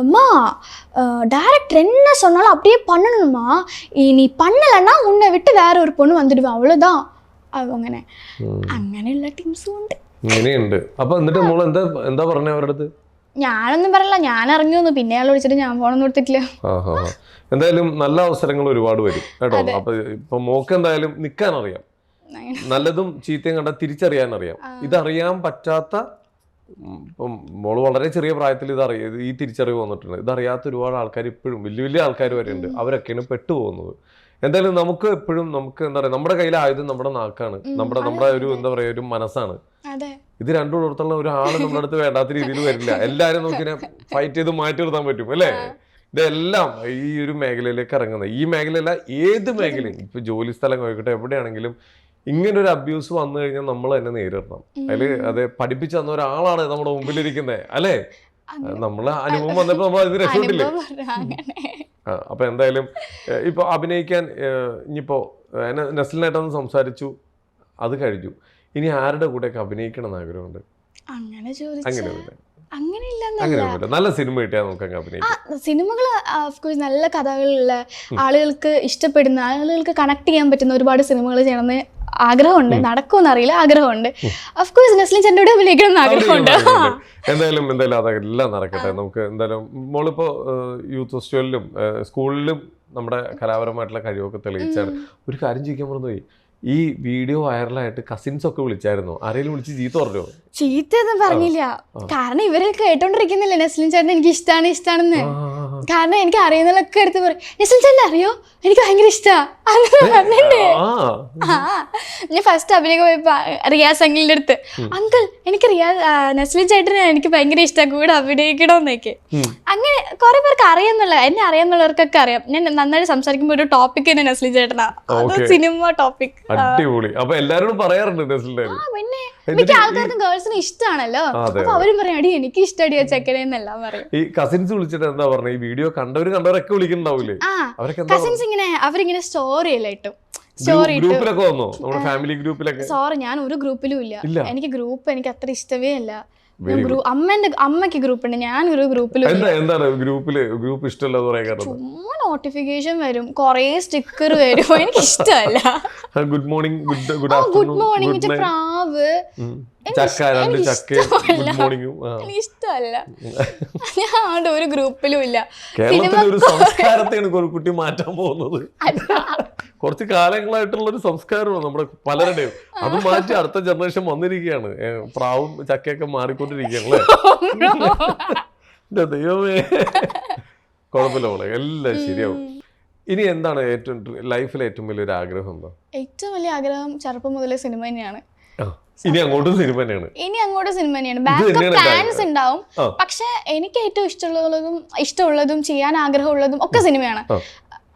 மா டேரக்டர் என்ன சொன்னாலும் அப்படியே பண்ணணுமா இ- நீ பண்ணலைன்னா உன்னை விட்டு வேற ஒரு பொண்ணு வந்துடுவேன் அவ்வளோதான் അങ്ങനെ. അങ്ങനെയുള്ള ടീംസും ഉണ്ട്. ഇങ്ങനെയുണ്ട്. അപ്പൊ എന്നിട്ട് മോൾ എന്താ എന്താ പറഞ്ഞ അവരുടെ അടുത്ത്? ഞാനൊന്നും പറയില്ല. ഞാൻ ഇറങ്ങി വന്നു. പിന്നെ അയാൾ വിളിച്ചിട്ട് ഞാൻ പോണെന്ന് കൊടുത്തിട്ടില്ല. എന്തായാലും നല്ല അവസരങ്ങൾ ഒരുപാട് വരും കേട്ടോ. അപ്പൊ ഇപ്പൊ മോക്ക് എന്തായാലും നിക്കാൻ അറിയാം നല്ലതും ചീത്തയും കണ്ട തിരിച്ചറിയാൻ അറിയാം ഇതറിയാൻ പറ്റാത്ത ഇപ്പം മോൾ വളരെ ചെറിയ പ്രായത്തിൽ ഇത് അറിയ ഈ തിരിച്ചറിവ് വന്നിട്ടുണ്ട്. ഇതറിയാത്ത ഒരുപാട് ആൾക്കാർ ഇപ്പോഴും വലിയ വലിയ ആൾക്കാർ വരെ ഉണ്ട് അവരൊക്കെയാണ് പെട്ടുപോകുന്നത്. എന്തായാലും നമുക്ക് എപ്പോഴും നമുക്ക് എന്താ പറയാ നമ്മുടെ കയ്യിലെ ആയുധം നമ്മുടെ നാക്കാണ്. നമ്മുടെ നമ്മുടെ ഒരു എന്താ പറയാ ഒരു മനസ്സാണ്. ഇത് രണ്ടു കൊടുത്തുള്ള ഒരാൾ നമ്മുടെ അടുത്ത് വേണ്ടാത്ത രീതിയിൽ വരില്ല. എല്ലാരും നോക്കിനെ ഫൈറ്റ് ചെയ്ത് മാറ്റി നിർത്താൻ പറ്റും അല്ലേ? ഇതെല്ലാം ഈ ഒരു മേഖലയിലേക്ക് ഇറങ്ങുന്നത്. ഈ മേഖലയല്ല ഏത് മേഖലയും ഇപ്പൊ ജോലി സ്ഥലം ആയിക്കോട്ടെ എവിടെയാണെങ്കിലും ഇങ്ങനെ ഒരു അബ്യൂസ് വന്നു കഴിഞ്ഞാൽ നമ്മൾ തന്നെ നേരിടണം. അതിൽ അത് പഠിപ്പിച്ചു തന്ന ഒരാളാണ് നമ്മുടെ മുമ്പിലിരിക്കുന്നത് അല്ലേ? നമ്മളെ അനുഭവം വന്നപ്പോ നമ്മൾ അതിന് രക്ഷപ്പെട്ടില്ലേ? അനുഭവം പറഞ്ഞ അങ്ങനെ ആ, അപ്പൊ എന്തായാലും ഇപ്പൊ അഭിനയിക്കാൻ ഇനിയിപ്പോ നെസ്ലിനായിട്ടൊന്ന് സംസാരിച്ചു അത് കഴിഞ്ഞു. ഇനി ആരുടെ കൂടെയൊക്കെ അഭിനയിക്കണം എന്ന് ആഗ്രഹമുണ്ട് അങ്ങനെ ചോദിച്ചാൽ നല്ല സിനിമ കിട്ടിയാൽ നമുക്ക് സിനിമകൾ ഓഫ്കോഴ്സ് നല്ല കഥകളുള്ള ആളുകൾക്ക് ഇഷ്ടപ്പെടുന്ന ആളുകൾക്ക് കണക്ട് ചെയ്യാൻ പറ്റുന്ന ഒരുപാട് സിനിമകൾ ചെയ്യണമെന്ന് ആഗ്രഹമുണ്ട്. നടക്കുമെന്ന് അറിയില്ല ആഗ്രഹമുണ്ട്. അഫ്കോഴ്സ് നസ്ലിൻ കൂടെ അഭിനയിക്കണം എന്ന് ആഗ്രഹമുണ്ട്. (laughs) എന്തായാലും എന്തായാലും അതെല്ലാം നടക്കട്ടെ. നമുക്ക് എന്തായാലും മോളിപ്പോ യൂത്ത് ഫെസ്റ്റിവലിലും സ്കൂളിലും നമ്മുടെ കലാപരമായിട്ടുള്ള കഴിവൊക്കെ തെളിയിച്ചാണ്. ഒരു കാര്യം ചോദിക്കാൻ മറന്നുപോയി. ഈ വീഡിയോ വൈറലായിട്ട് കസിൻസ് ഒക്കെ വിളിച്ചായിരുന്നു. ആരെങ്കിലും വിളിച്ച് ചീത്ത പറഞ്ഞോ? ചീത്തയൊന്നും പറഞ്ഞില്ല. കാരണം ഇവരെ കേട്ടോണ്ടിരിക്കുന്നില്ല? നസ്ലിൻ ചേട്ടൻ എനിക്ക് ഇഷ്ടമാണ് ഇഷ്ടമാണെന്ന്. കാരണം എനിക്ക് അറിയുന്നതൊക്കെ എടുത്ത് പറയും അറിയോ? എനിക്ക് ഭയങ്കര ഇഷ്ടമാണ് ആ. ഞാൻ ഫസ്റ്റ് അഭിനയം പോയപ്പോ റിയാസ് അങ്കിളിന്റെ അടുത്ത് അങ്കിൾ എനിക്ക് റിയാസ് ആ, നസ്ലിൻ ചേട്ടനെ എനിക്ക് ഭയങ്കര ഇഷ്ടം കൂടെ അഭിനയിക്കണമെന്നൊക്കെ അങ്ങനെ കുറെ പേർക്ക് അറിയാന്നുള്ള എന്നെ അറിയാന്നുള്ളവർക്കൊക്കെ അറിയാം. ഞാൻ നന്നായിട്ട് സംസാരിക്കുമ്പോൾ ഒരു ടോപ്പിക് തന്നെ നസ്ലിൻ ചേട്ടനാ. സിനിമ ടോപ്പിക് അടിപൊളി. അപ്പൊ എല്ലാരോടും പറയാറുണ്ട്. പിന്നെ മിക്ക ആൾക്കാർക്കും ഗേൾസിന് ഇഷ്ടമാണല്ലോ അപ്പൊ അവരും പറയും അടി എനിക്ക് ഇഷ്ടം ആ ചെക്കനെ എന്നെല്ലാം പറയും. ഈ കസിൻസ് വിളിച്ചിട്ട് എന്താ പറഞ്ഞ? വീഡിയോ കണ്ടവര് കണ്ടവരൊക്കെ വിളിക്കുന്നുണ്ടാവൂലേ? അവരൊക്കെ കസിൻസ് ഇങ്ങനെ അവരിങ്ങനെ സ്റ്റോറി അല്ല ഇട്ടു? സ്റ്റോറി ഗ്രൂപ്പിലൊക്കെ വന്നോ? നമ്മുടെ ഫാമിലി ഗ്രൂപ്പിലൊക്കെ? സോറി ഞാൻ ഒരു ഗ്രൂപ്പിലും ഇല്ല. എനിക്ക് ഗ്രൂപ്പ് എനിക്ക് അത്ര ഇഷ്ടമേ അല്ല അമ്മന്റെ അമ്മയ്ക്ക് ഗ്രൂപ്പ് ഉണ്ട്. ഞാൻ ഒരു ഗ്രൂപ്പിൽ എന്താ എന്താണ് ഗ്രൂപ്പിൽ ഗ്രൂപ്പ് ഇഷ്ടമല്ല ചുമ്മാ നോട്ടിഫിക്കേഷൻ വരും. കൊറേ സ്റ്റിക്കർ വരും. എനിക്ക് ഇഷ്ടമല്ല. Good morning good good morning good പ്രാവ് ചക്ക രണ്ട് ചക്ക ഗുഡ് മോർണിംഗും എനിക്ക് ഇഷ്ടമല്ല. (laughs) ഞാൻ അവിടെ ഒരു ഗ്രൂപ്പിലും ഇല്ല. കേരളത്തിലെ ഒരു സംസ്കാരത്തെയാണ് ഒരു കുട്ടി മാറ്റാൻ പോകുന്നത്. കുറച്ച് കാലങ്ങളായിട്ടുള്ള ഒരു സംസ്കാരമാണ് നമ്മുടെ പലരുടെയും. അത് മാറ്റി അടുത്ത ജനറേഷൻ വന്നിരിക്കുകയാണ്. പ്രാവും ചക്കയൊക്കെ മാറിക്കൊണ്ടിരിക്കുകയാണ് അല്ലേ? (laughs) ദൈവമേ. കുഴപ്പമില്ല മോളെ എല്ലാം ശരിയാവും. ഇനി എന്താണ് ഏറ്റവും ലൈഫിലെ ഏറ്റവും വലിയൊരു ആഗ്രഹം എന്താ? ഏറ്റവും വലിയ ആഗ്രഹം ചെറുപ്പം മുതലേ സിനിമ തന്നെയാണ്. ഇനി അങ്ങോട്ട് സിനിമ തന്നെയാണ്. ഇനി അങ്ങോട്ട് സിനിമ തന്നെയാണ്. ബാക്കപ്പ് പ്ലാൻസ് ഉണ്ടാവും. പക്ഷെ എനിക്ക് ഏറ്റവും ഇഷ്ടമുള്ളതും ഇഷ്ടമുള്ളതും ചെയ്യാൻ ആഗ്രഹമുള്ളതും ഒക്കെ സിനിമയാണ്.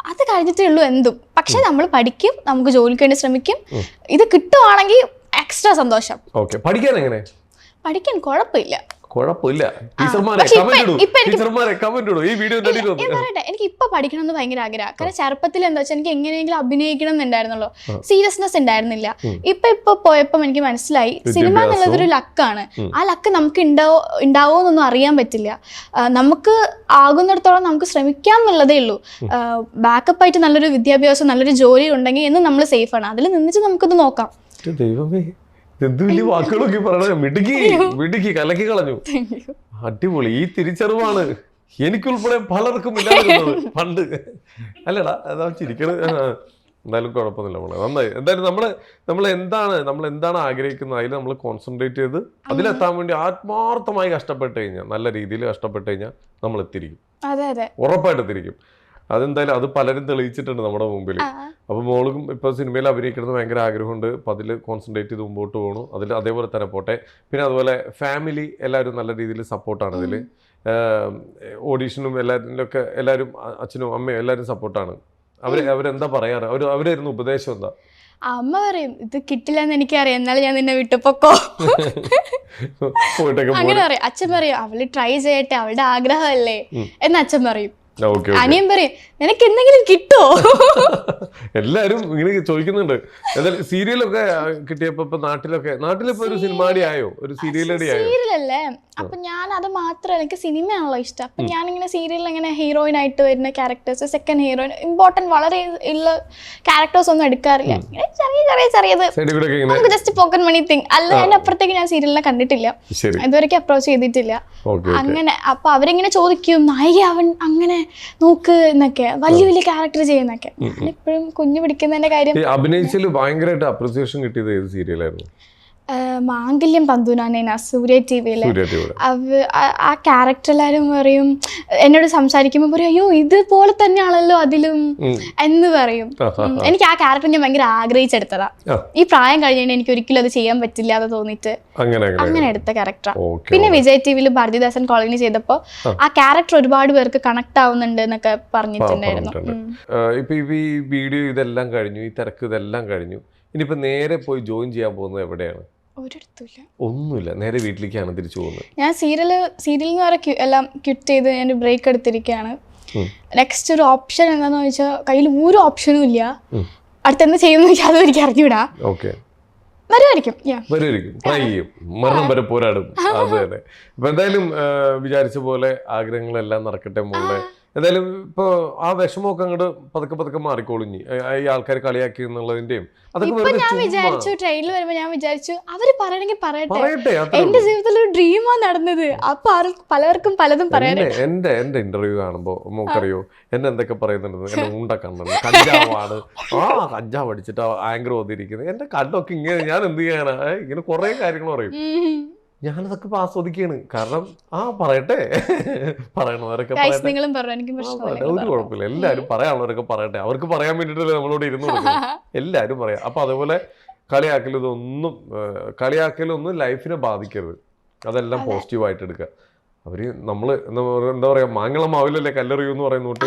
അത് കഴിഞ്ഞിട്ടേ ഉള്ളൂ എന്തും. പക്ഷെ നമ്മൾ പഠിക്കും നമുക്ക് ജോലിക്ക് വേണ്ടി ശ്രമിക്കും. ഇത് കിട്ടുവാണെങ്കിൽ എക്സ്ട്രാ സന്തോഷം. പഠിക്കാൻ എങ്ങനെ? പഠിക്കാൻ കുഴപ്പമില്ല. കുഴപ്പമില്ല. ടീച്ചർമാരെ ടീച്ചർമാരെ കമന്റ് ഇടൂ. ഈ വീഡിയോ എനിക്ക് ഇപ്പൊ പഠിക്കണം എന്ന് ഭയങ്കര ആഗ്രഹം. കാരണം ചെറുപ്പത്തിൽ എന്താ വെച്ചാൽ എനിക്ക് എങ്ങനെയെങ്കിലും അഭിനയിക്കണം എന്നുണ്ടായിരുന്നല്ലോ സീരിയസ്നെസ് ഉണ്ടായിരുന്നില്ല. ഇപ്പൊ ഇപ്പൊ പോയപ്പോ എനിക്ക് മനസ്സിലായി. സിനിമ എന്നുള്ളത് ഒരു ലക്കാണ് ആ ലക്ക് നമുക്ക് ഉണ്ടാവോ ഉണ്ടാവോ എന്നൊന്നും അറിയാൻ പറ്റില്ല. നമുക്ക് ആകുന്നിടത്തോളം നമുക്ക് ശ്രമിക്കാം എന്നുള്ളതേ ഉള്ളൂ. ബാക്കപ്പ് ആയിട്ട് നല്ലൊരു വിദ്യാഭ്യാസം നല്ലൊരു ജോലി ഉണ്ടെങ്കിൽ എന്ന് നമ്മൾ സേഫ് ആണ്. അതിൽ നിന്നിട്ട് നമുക്കത് നോക്കാം. ദൈവമേ. എന്ത് വലിയ വാക്കുകളൊക്കെ പറയണേ? മിടുക്കി മിടുക്കി കലക്കി കളഞ്ഞു. അടിപൊളി. ഈ തിരിച്ചറിവാണ്. എനിക്കുൾപ്പെടെ പലർക്കും ഇല്ലാതിരുന്നത്. പണ്ട്. അല്ലടാ അതാ ചിരിക്കണത് എന്തായാലും കുഴപ്പമൊന്നുമില്ല മോളെ. നന്നായി. എന്തായാലും നമ്മൾ നമ്മൾ എന്താണ് നമ്മൾ എന്താണ് ആഗ്രഹിക്കുന്നത്? അതിൽ നമ്മൾ കോൺസെൻട്രേറ്റ് ചെയ്ത് അതിലെത്താൻ വേണ്ടി ആത്മാർത്ഥമായി കഷ്ടപ്പെട്ട് കഴിഞ്ഞാൽ നല്ല രീതിയിൽ കഷ്ടപ്പെട്ട് കഴിഞ്ഞാൽ നമ്മൾ എത്തിരിക്കും ഉറപ്പായിട്ട് എത്തിരിക്കും അതെന്തായാലും അത് പലരും തെളിയിച്ചിട്ടുണ്ട് നമ്മുടെ മുമ്പിൽ അപ്പൊ മോളും ഇപ്പൊ സിനിമയിൽ അഭിനയിക്കണമെന്ന് ഭയങ്കര ആഗ്രഹമുണ്ട്. അപ്പൊ അതിൽ കോൺസെൻട്രേറ്റ് ചെയ്ത് മുമ്പോട്ട് പോകണു അതിൽ അതേപോലെ തന്നെ പോട്ടെ. പിന്നെ അതുപോലെ ഫാമിലി എല്ലാവരും നല്ല രീതിയിൽ സപ്പോർട്ടാണ് ഇതിൽ ഓഡീഷനും എല്ലാവരിലൊക്കെ എല്ലാവരും അച്ഛനും അമ്മയും എല്ലാവരും സപ്പോർട്ടാണ് അവർ അവരെന്താ പറയാറ്? അവർ അവരായിരുന്നു ഉപദേശം എന്താ? അമ്മ പറയും ഇത് കിട്ടില്ല എന്ന് എനിക്കറിയാം. എന്നാലും ഞാൻ നിന്നെ വിട്ടുപൊക്കോ അങ്ങനെ പറയും. അച്ഛൻ പറയും അവൾ ട്രൈ ചെയ്യട്ടെ. അവളുടെ ആഗ്രഹമല്ലേ. എന്ന് അച്ഛൻ പറയും. അനിയൻ പറയും നിനക്ക് എന്തെങ്കിലും കിട്ടോ? (laughs) എല്ലാരും ഇങ്ങനെ ചോദിക്കുന്നുണ്ട്. എന്തായാലും സീരിയലൊക്കെ കിട്ടിയപ്പോ ഇപ്പൊ നാട്ടിലൊക്കെ നാട്ടിലിപ്പോ ഒരു സിനിമാടി ആയോ? ഒരു സീരിയലടി ആയോ? സീരിയലല്ലേ? അപ്പൊ ഞാൻ അത് മാത്രമല്ല എനിക്ക് സിനിമയാണല്ലോ ഇഷ്ടം. അപ്പൊ ഞാൻ ഇങ്ങനെ സീരിയലിൽ ഇങ്ങനെ ഹീറോയിൻ ആയിട്ട് വരുന്ന ക്യാരക്ടേഴ്സ് സെക്കൻഡ് ഹീറോയിൻ ഇമ്പോർട്ടന്റ് വളരെ ഉള്ള ക്യാരക്ടേഴ്സ് ഒന്നും എടുക്കാറില്ല. ചെറിയ ചെറിയ ചെറിയത്. നമുക്ക് ജസ്റ്റ് പോക്കറ്റ് മണി തിങ് അല്ല അതിന്റെ അപ്പുറത്തേക്ക് ഞാൻ സീരിയലിനെ കണ്ടിട്ടില്ല. ഇതുവരെ ഇതുവരെയ്ക്ക് അപ്രോച്ച് ചെയ്തിട്ടില്ല. അങ്ങനെ അപ്പൊ അവരിങ്ങനെ ചോദിക്കും നായിക അവൻ അങ്ങനെ നോക്ക് എന്നൊക്കെ. വലിയ വലിയ ക്യാരക്ടർ ചെയ്യുന്നൊക്കെ ഇപ്പോഴും കുഞ്ഞു പിടിക്കുന്നതിന്റെ കാര്യം അഭിനയിച്ചതിൽ അഭിനയിച്ചിൽ ഭയങ്കരമായിട്ട് അപ്രിസിയേഷൻ കിട്ടിയത് ഏത് സീരിയലായിരുന്നു മാംഗല്യം പന്തുനാനേന സൂര്യ ടി വിയിൽ ആ- ക്യാരക്ടർ എല്ലാവരും പറയും എന്നോട് സംസാരിക്കുമ്പോൾ പറയും അയ്യോ ഇതുപോലെ തന്നെയാണല്ലോ അതിലും എന്ന് പറയും. എനിക്ക് ആ ക്യാരക്ടർ ഞാൻ ഭയങ്കര ആഗ്രഹിച്ചെടുത്തതാ. ഈ പ്രായം കഴിഞ്ഞാൽ എനിക്ക് ഒരിക്കലും അത് ചെയ്യാൻ പറ്റില്ല എന്ന് തോന്നിയിട്ട് അങ്ങനെ എടുത്ത ക്യാരക്ടർ പിന്നെ വിജയ് ടി വിയിൽ ഭാരതിദാസൻ കോളനി ചെയ്തപ്പോൾ ആ. ക്യാരക്ടർ ഒരുപാട് പേർക്ക് കണക്ട് ആവുന്നുണ്ട് എന്നൊക്കെ പറഞ്ഞിട്ടുണ്ടായിരുന്നു. പറഞ്ഞിട്ടുണ്ട്. ഇപ്പൊ ഈ വീഡിയോ ഇതെല്ലാം കഴിഞ്ഞു ഈ തിരക്ക് ഇതെല്ലാം കഴിഞ്ഞു. ഇനിയിപ്പോ നേരെ പോയി ജോയിൻ ചെയ്യാൻ പോകുന്നത് എവിടെയാണ്? ഒന്നുമില്ല. നേരെ വീട്ടിലേക്കാണ് തിരിച്ചു പോകുന്നത്. ഞാൻ സീരിയൽ സീരിയൽ എന്ന് പറയാൻ എല്ലാം ക്വിറ്റ് ചെയ്ത് ഞാൻ ബ്രേക്ക് എടുത്തിരിക്കുകയാണ് നെക്സ്റ്റ് ഒരു ഓപ്ഷൻ എന്താന്ന് ചോദിച്ചാൽ കയ്യിൽ ഒരു ഓപ്ഷനും ഇല്ല. അടുത്ത എന്താ ചെയ്യുന്ന അതും എനിക്ക് അറിഞ്ഞൂടാ. ഓക്കെ വരുമായിരിക്കും. ട്രൈ ചെയ്യും. മരണം വരെ പോരാടും. (laughs) അത് തന്നെ. അപ്പൊ എന്തായാലും വിചാരിച്ച പോലെ ആഗ്രഹങ്ങളെല്ലാം നടക്കട്ടെ മോളെ. എന്തായാലും ഇപ്പൊ ആ വിഷമമൊക്കെ അങ്ങോട്ട് പതുക്കെ പതുക്കെ മാറിക്കോളിഞ്ഞി ഈ ആൾക്കാർ കളിയാക്കി എന്നുള്ളതിന്റെയും അതൊക്കെ ഞാൻ. വിചാരിച്ചു ട്രെയിനിൽ വരുമ്പോ ഞാൻ വിചാരിച്ചു അവർ പറയണെങ്കിൽ പറയട്ടെ. എന്റെ ജീവിതത്തിൽ ഒരു ഡ്രീമാ നടന്നത്. അപ്പൊ പലർക്കും പലതും പറയാനേ എന്റെ എന്റെ ഇന്റർവ്യൂ കാണുമ്പോ നമുക്കറിയോ എന്നെ എന്തൊക്കെ പറയുന്നുണ്ട് എന്നെ ഉണ്ട കണ്ണുണ്ട് കഞ്ചാവാണ്. ആ കഞ്ചാവ് അടിച്ചിട്ട് ആങ്കർ വന്നിരിക്കുന്നത് എന്റെ കണ്ണൊക്കെ ഇങ്ങനെ ഞാൻ എന്ത് ചെയ്യാനാ? ഇങ്ങനെ കുറെ കാര്യങ്ങൾ പറയും. ഞാനതൊക്കെ ഇപ്പൊ ആസ്വദിക്കാണ്. കാരണം ആ പറയട്ടെ. പറയണവരൊക്കെ. ഒരു കുഴപ്പമില്ല. എല്ലാരും പറയാനുള്ളവരൊക്കെ പറയട്ടെ. അവർക്ക് പറയാൻ വേണ്ടിട്ടല്ലേ നമ്മളോട് ഇരുന്ന് (laughs) എല്ലാവരും എല്ലാരും പറയാം. അപ്പൊ അതുപോലെ കളിയാക്കൽ ഇതൊന്നും കളിയാക്കലൊന്നും ലൈഫിനെ ബാധിക്കരുത്. അതെല്ലാം പോസിറ്റീവായിട്ട് എടുക്കുക. അവർ നമ്മൾ എന്താ പറയാ- എന്താ പറയാ മാങ്ങളം മാവിലല്ലേ കല്ലെറിയൂ എന്ന് പറയുന്നോട്ട്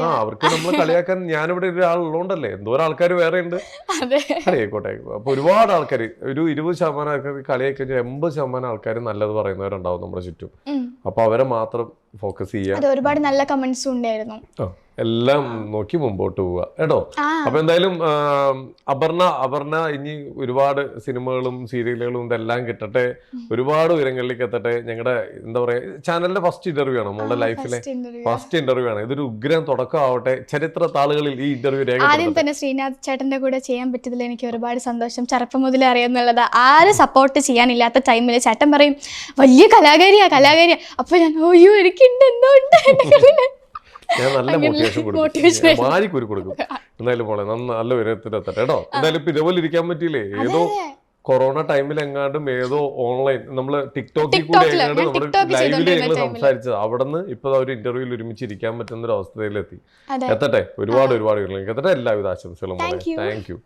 ആ അവർക്ക് നമ്മൾ കളിയാക്കാൻ ഞാനിവിടെ ഒരാളുള്ളതുകൊണ്ടല്ലേ എന്തോ ആൾക്കാർ വേറെ ഉണ്ട് അതെ കളിയായിക്കോട്ടെ അപ്പൊ ഒരുപാട് ആൾക്കാർ ഒരു ഇരുപത് ശതമാനം ആൾക്കാർ കളിയാക്കി കഴിഞ്ഞാൽ എൺപത് ശതമാനം ആൾക്കാർ നല്ലത് പറയുന്നവരുണ്ടാവും നമ്മുടെ ചുറ്റും. അപ്പൊ അവരെ മാത്രം ഫോക്കസ് ചെയ്യുക ഒരുപാട് നല്ല കമന്റ്സും ഉണ്ടായിരുന്നു. എല്ലാം നോക്കി മുമ്പോട്ട് പോവുക. കേട്ടോ? അപ്പൊ എന്തായാലും അപർണ അപർണ ഇനി ഒരുപാട് സിനിമകളും സീരിയലുകളും ഇതെല്ലാം കിട്ടട്ടെ. ഒരുപാട് ഉയരങ്ങളിലേക്ക് എത്തട്ടെ. ഞങ്ങളുടെ എന്താ പറയാ ചാനലിന്റെ ഫസ്റ്റ് ഇന്റർവ്യൂ ആണ് നമ്മുടെ ലൈഫിലെ ഫസ്റ്റ് ഇന്റർവ്യൂ ആണ്. ഇതൊരു ഉഗ്രം തുടക്കമാവട്ടെ. ചരിത്ര താളുകളിൽ ഈ ഇന്റർവ്യൂ ആദ്യം തന്നെ ശ്രീനാഥ് ചേട്ടന്റെ കൂടെ ചെയ്യാൻ പറ്റിയതിൽ എനിക്ക് ഒരുപാട് സന്തോഷം. ചെറുപ്പം മുതലേ അറിയാന്നുള്ളത്. ആരും സപ്പോർട്ട് ചെയ്യാനില്ലാത്ത ടൈമിൽ ചേട്ടൻ പറയും വലിയ കലാകാരിയാ കലാകാരിയാ. അപ്പൊ ഞാൻ അയ്യോ എനിക്കുണ്ട് എന്തോ ഉണ്ട് (laughs) ഞാൻ നല്ല മോട്ടിവേഷൻ കൊടുക്കും. മാരിക്കുരു കൊടുക്കും. എന്തായാലും നല്ല കേട്ടോ. എന്തായാലും ഇപ്പൊ ഇതേപോലെ ഇരിക്കാൻ പറ്റിയില്ലേ? ഏതോ കൊറോണ ടൈമിൽ എങ്ങാണ്ടും ഏതോ ഓൺലൈൻ നമ്മൾ ടിക്ടോക്കിൽ കൂടെ എങ്ങാണ്ട് നമ്മുടെ ഞങ്ങൾ. സംസാരിച്ചത്. അവിടെ നിന്ന് ഇപ്പൊ ഒരു ഇന്റർവ്യൂവിൽ ഒരുമിച്ച് ഇരിക്കാൻ പറ്റുന്ന ഒരു അവസ്ഥയിലെത്തി. എത്തട്ടെ? ഒരുപാട് ഒരുപാട് എത്തട്ടെ. എല്ലാവിധ ആശംസകളും. Thank you